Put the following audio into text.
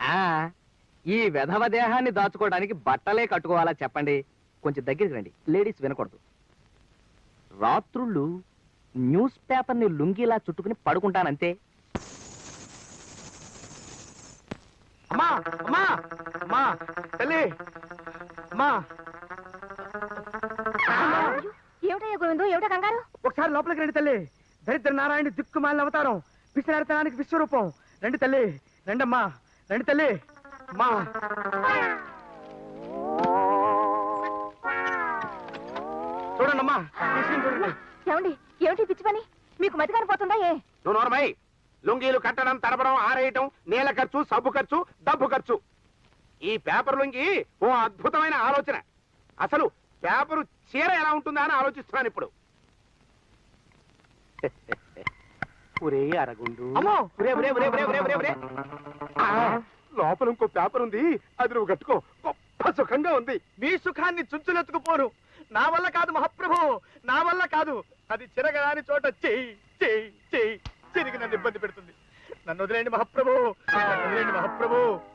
ఆ ఈ వెధవ దేహాన్ని దాచుకోవడానికి బట్టలే కట్టుకోవాలా చెప్పండి. కొంచెం దగ్గరికి రండి. లేడీస్ వినకూడదు. రాత్రుళ్ళు న్యూస్ పేపర్ని లుంగిలా చుట్టుకుని పడుకుంటానంతే. అమ్మా అమ్మా అమ్మా తల్లి అమ్మా. ఏమిటయ్యా గోవిందు? ఏమిటా కంగారు? ఒకసారి లోపలికి రండి తల్లి. దరిద్ర నారాయణ దిక్కుమాలిన అవతారం. విశ్వనాథనానికి విశ్వరూపం. రండి తల్లి రండమ్మా. రండి తల్లి. అమ్మా. చూడండమ్మా ఏమండి ఏమిటి పిచ్చి పని? మీకు మతి కానిపోతుందా ఏ? నువ్వు నోరమై లుంగీలు కట్టడం తడపడం ఆరేయటం నీళ్ళ ఖర్చు సబ్బు ఖర్చు డబ్బు ఖర్చు. ఈ పేపర్ లుంగి ఓ అద్భుతమైన ఆలోచన. అసలు పేపరు చీర ఎలా ఉంటుందా అని ఆలోచిస్తున్నాను ఇప్పుడు. ఒరే అరగుండు. అమ్మో! ఒరే, ఒరే, ఒరే, ఒరే, ఒరే, ఒరే, ఒరే. లోపల ఇంకో పేపర్ ఉంది. అది నువ్వు కట్టుకో. గొప్ప సుఖంగా ఉంది. మీ సుఖాన్ని చుంచులెత్తుకుపోరు నా వల్ల కాదు మహాప్రభు. నా వల్ల కాదు. అది చిరగరాని చోట చెయ్యి చెయ్యి చెయ్యి. చిరిగి నన్ను ఇబ్బంది పెడుతుంది. నన్ను వదిలేండి మహాప్రభు. నన్ను వదిలేండి మహాప్రభు.